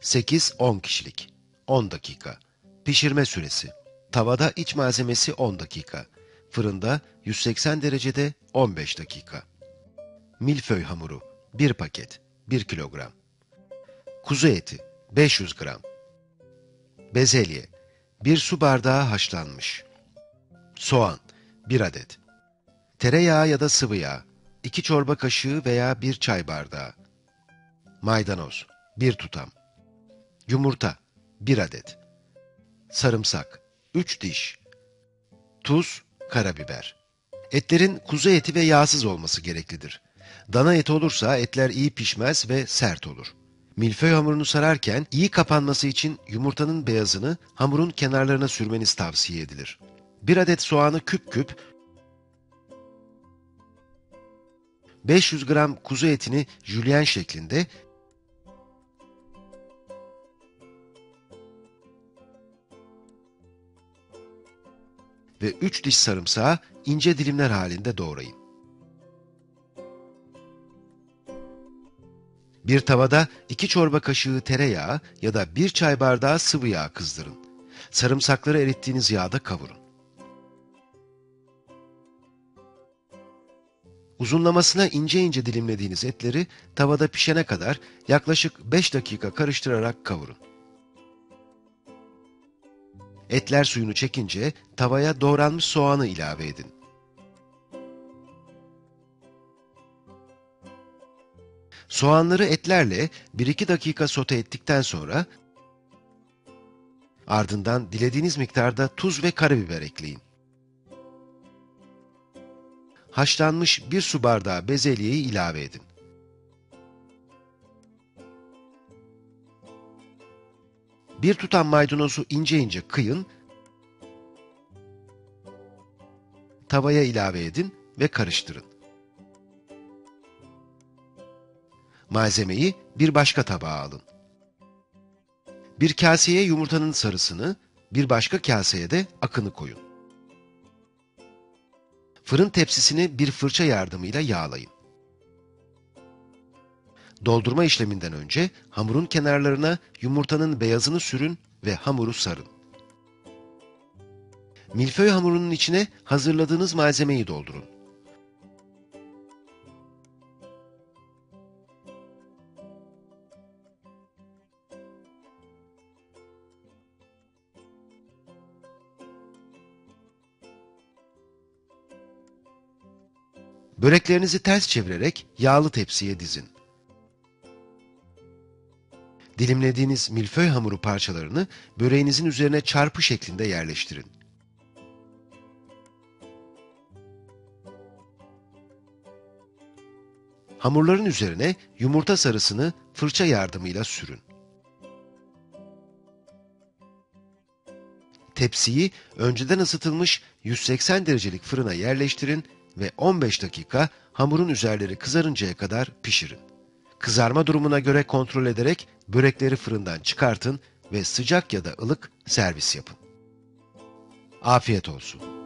8-10 kişilik. 10 dakika. Pişirme süresi. Tavada iç malzemesi 10 dakika. Fırında 180 derecede 15 dakika. Milföy hamuru 1 paket 1 kilogram. Kuzu eti 500 gram. Bezelye 1 su bardağı haşlanmış. Soğan 1 adet. Tereyağı ya da sıvı yağ 2 çorba kaşığı veya 1 çay bardağı. Maydanoz 1 tutam. Yumurta 1 adet. Sarımsak 3 diş. Tuz, karabiber. Etlerin kuzu eti ve yağsız olması gereklidir. Dana eti olursa etler iyi pişmez ve sert olur. Milföy hamurunu sararken iyi kapanması için yumurtanın beyazını hamurun kenarlarına sürmeniz tavsiye edilir. Bir adet soğanı küp küp, 500 gram kuzu etini jülyen şeklinde ve 3 diş sarımsağı ince dilimler halinde doğrayın. Bir tavada 2 çorba kaşığı tereyağı ya da 1 çay bardağı sıvı yağ kızdırın. Sarımsakları erittiğiniz yağda kavurun. Uzunlamasına ince ince dilimlediğiniz etleri tavada pişene kadar yaklaşık 5 dakika karıştırarak kavurun. Etler suyunu çekince tavaya doğranmış soğanı ilave edin. Soğanları etlerle 1-2 dakika sote ettikten sonra ardından dilediğiniz miktarda tuz ve karabiber ekleyin. Haşlanmış bir su bardağı bezelyeyi ilave edin. Bir tutam maydanozu ince ince kıyın, tavaya ilave edin ve karıştırın. Malzemeyi bir başka tabağa alın. Bir kaseye yumurtanın sarısını, bir başka kaseye de akını koyun. Fırın tepsisini bir fırça yardımıyla yağlayın. Doldurma işleminden önce hamurun kenarlarına yumurtanın beyazını sürün ve hamuru sarın. Milföy hamurunun içine hazırladığınız malzemeyi doldurun. Böreklerinizi ters çevirerek yağlı tepsiye dizin. Dilimlediğiniz milföy hamuru parçalarını böreğinizin üzerine çarpı şeklinde yerleştirin. Hamurların üzerine yumurta sarısını fırça yardımıyla sürün. Tepsiyi önceden ısıtılmış 180 derecelik fırına yerleştirin ve 15 dakika hamurun üzerleri kızarıncaya kadar pişirin. Kızarma durumuna göre kontrol ederek börekleri fırından çıkartın ve sıcak ya da ılık servis yapın. Afiyet olsun.